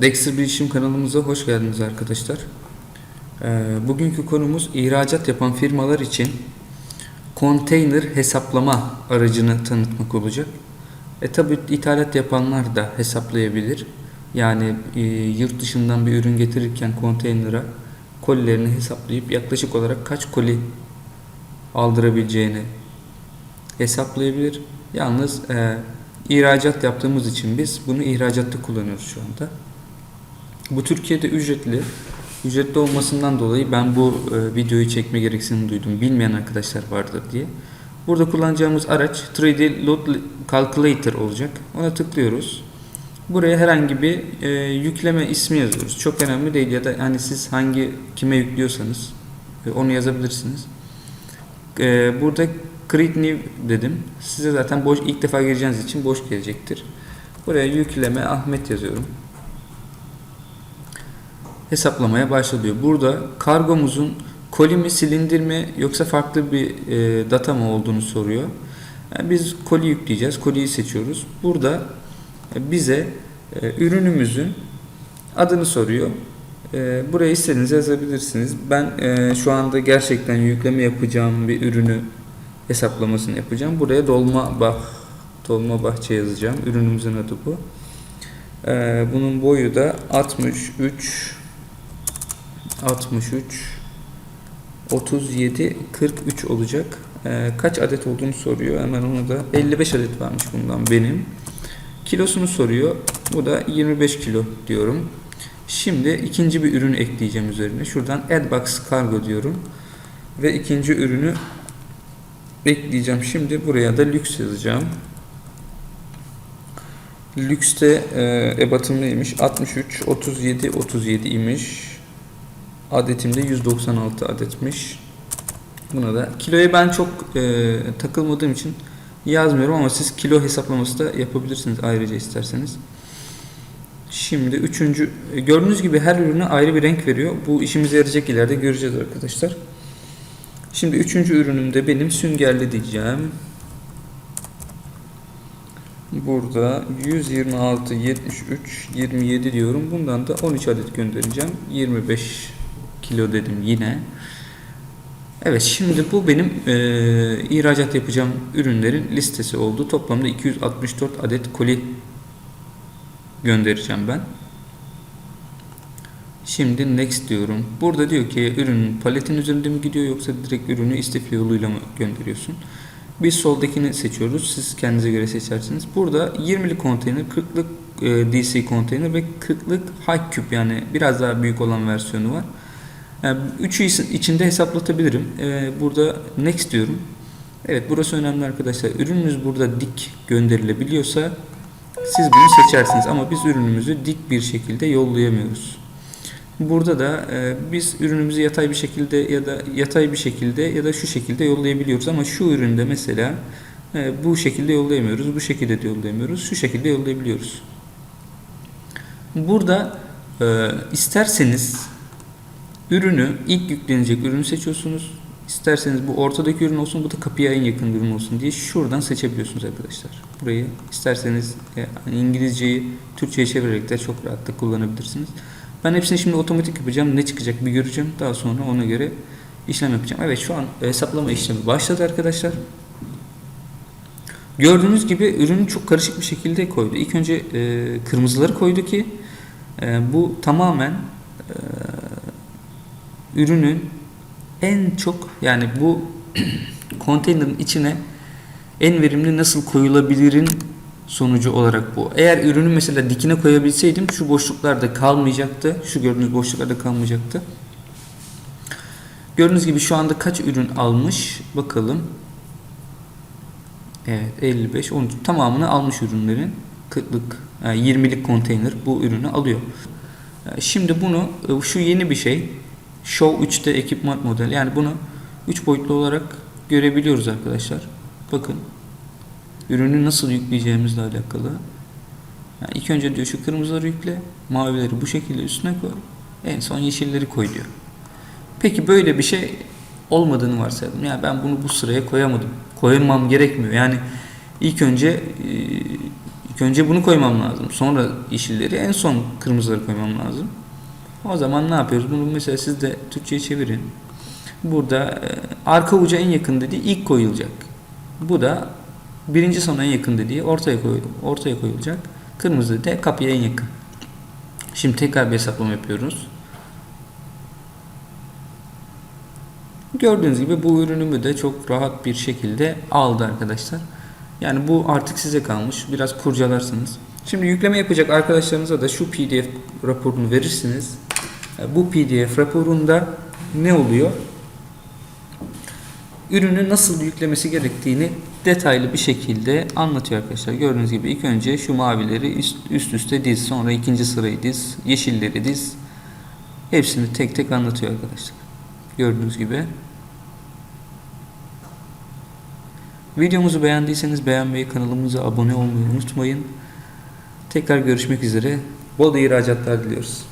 Dexter Bilişim kanalımıza hoş geldiniz arkadaşlar. Ee, bugünkü konumuz ihracat yapan firmalar için konteyner hesaplama aracını tanıtmak olacak. E tabi ithalat yapanlar da hesaplayabilir. Yani e, yurt dışından bir ürün getirirken konteynera kolilerini hesaplayıp yaklaşık olarak kaç koli aldırabileceğini hesaplayabilir. Yalnız e, ihracat yaptığımız için biz bunu ihracatta kullanıyoruz şu anda. Bu Türkiye'de ücretli. Ücretli olmasından dolayı ben bu e, videoyu çekme gereksinimi duydum. Bilmeyen arkadaşlar vardır diye. Burada kullanacağımız araç 3D Load Calculator olacak. Ona tıklıyoruz. Buraya herhangi bir e, yükleme ismi yazıyoruz. Çok önemli değil ya da hani siz hangi kime yüklüyorsanız e, onu yazabilirsiniz. E, burada Create New dedim. Size zaten boş ilk defa gireceğiniz için boş gelecektir. Buraya yükleme Ahmet yazıyorum hesaplamaya başlıyor. Burada kargomuzun koli mi, silindir mi yoksa farklı bir e, data mı olduğunu soruyor. Yani biz koli yükleyeceğiz. Koliyi seçiyoruz. Burada e, bize e, ürünümüzün adını soruyor. E, buraya istediğinizi yazabilirsiniz. Ben e, şu anda gerçekten yükleme yapacağım bir ürünü hesaplamasını yapacağım. Buraya dolma bah dolma bahçe yazacağım. Ürünümüzün adı bu. E, bunun boyu da 63 63 37 43 olacak. Ee, kaç adet olduğunu soruyor. Hemen onu da 55 adet varmış bundan benim. Kilosunu soruyor. Bu da 25 kilo diyorum. Şimdi ikinci bir ürün ekleyeceğim üzerine. Şuradan Adbox Cargo diyorum. Ve ikinci ürünü ekleyeceğim. Şimdi buraya da lüks yazacağım. Lükste e, ebatım neymiş? 63, 37, 37 imiş. Adetimde 196 adetmiş. Buna da kiloya ben çok e, takılmadığım için yazmıyorum ama siz kilo hesaplaması da yapabilirsiniz ayrıca isterseniz. Şimdi üçüncü e, gördüğünüz gibi her ürüne ayrı bir renk veriyor. Bu işimize yarayacak ileride göreceğiz arkadaşlar. Şimdi üçüncü ürünümde benim süngerli diyeceğim. Burada 126, 73, 27 diyorum. Bundan da 13 adet göndereceğim. 25 kilo dedim yine. Evet şimdi bu benim e, ihracat yapacağım ürünlerin listesi oldu. Toplamda 264 adet koli göndereceğim ben. Şimdi next diyorum. Burada diyor ki ürünün paletin üzerinde mi gidiyor yoksa direkt ürünü istifli yoluyla mı gönderiyorsun? Biz soldakini seçiyoruz. Siz kendinize göre seçersiniz. Burada 20'lik konteyner, 40'lık e, DC konteyner ve 40'lık high cube yani biraz daha büyük olan versiyonu var. Yani üçü içinde hesaplatabilirim. Ee, burada next diyorum. Evet burası önemli arkadaşlar. Ürününüz burada dik gönderilebiliyorsa siz bunu seçersiniz. Ama biz ürünümüzü dik bir şekilde yollayamıyoruz. Burada da e, biz ürünümüzü yatay bir şekilde ya da yatay bir şekilde ya da şu şekilde yollayabiliyoruz. Ama şu üründe mesela e, bu şekilde yollayamıyoruz. Bu şekilde de yollayamıyoruz. Şu şekilde yollayabiliyoruz. Burada e, isterseniz Ürünü ilk yüklenecek ürünü seçiyorsunuz. İsterseniz bu ortadaki ürün olsun, bu da kapıya en yakın ürün olsun diye şuradan seçebiliyorsunuz arkadaşlar. Burayı isterseniz yani İngilizceyi Türkçe'ye çevirerek de çok rahatlıkla kullanabilirsiniz. Ben hepsini şimdi otomatik yapacağım. Ne çıkacak bir göreceğim. Daha sonra ona göre işlem yapacağım. Evet şu an hesaplama işlemi başladı arkadaşlar. Gördüğünüz gibi ürünü çok karışık bir şekilde koydu. İlk önce e, kırmızıları koydu ki e, bu tamamen e, ürünün en çok yani bu konteynerin içine en verimli nasıl koyulabilirin sonucu olarak bu. Eğer ürünü mesela dikine koyabilseydim şu boşluklarda kalmayacaktı. Şu gördüğünüz boşluklarda kalmayacaktı. Gördüğünüz gibi şu anda kaç ürün almış bakalım. Evet 55 10 tamamını almış ürünlerin 40'lık yani 20'lik konteyner bu ürünü alıyor. Şimdi bunu şu yeni bir şey Show 3'te ekipman model. Yani bunu 3 boyutlu olarak görebiliyoruz arkadaşlar. Bakın. Ürünü nasıl yükleyeceğimizle alakalı. Yani ilk önce diyor şu kırmızıları yükle. Mavileri bu şekilde üstüne koy. En son yeşilleri koy diyor. Peki böyle bir şey olmadığını varsayalım. Yani ben bunu bu sıraya koyamadım. Koymam gerekmiyor. Yani ilk önce İlk önce bunu koymam lazım. Sonra yeşilleri en son kırmızıları koymam lazım. O zaman ne yapıyoruz? Bunu mesela siz de Türkçe'ye çevirin. Burada e, arka uca en yakın dediği ilk koyulacak. Bu da birinci sona en yakın dediği ortaya koy, ortaya koyulacak. Kırmızı da kapıya en yakın. Şimdi tekrar bir hesaplama yapıyoruz. Gördüğünüz gibi bu ürünümü de çok rahat bir şekilde aldı arkadaşlar. Yani bu artık size kalmış. Biraz kurcalarsınız. Şimdi yükleme yapacak arkadaşlarınıza da şu PDF raporunu verirsiniz. E, Bu PDF raporunda ne oluyor? Ürünü nasıl yüklemesi gerektiğini detaylı bir şekilde anlatıyor arkadaşlar. Gördüğünüz gibi ilk önce şu mavileri üst, üst üste diz, sonra ikinci sırayı diz, yeşilleri diz. Hepsini tek tek anlatıyor arkadaşlar. Gördüğünüz gibi. Videomuzu beğendiyseniz beğenmeyi, kanalımıza abone olmayı unutmayın. Tekrar görüşmek üzere. Bol ihracatlar diliyoruz.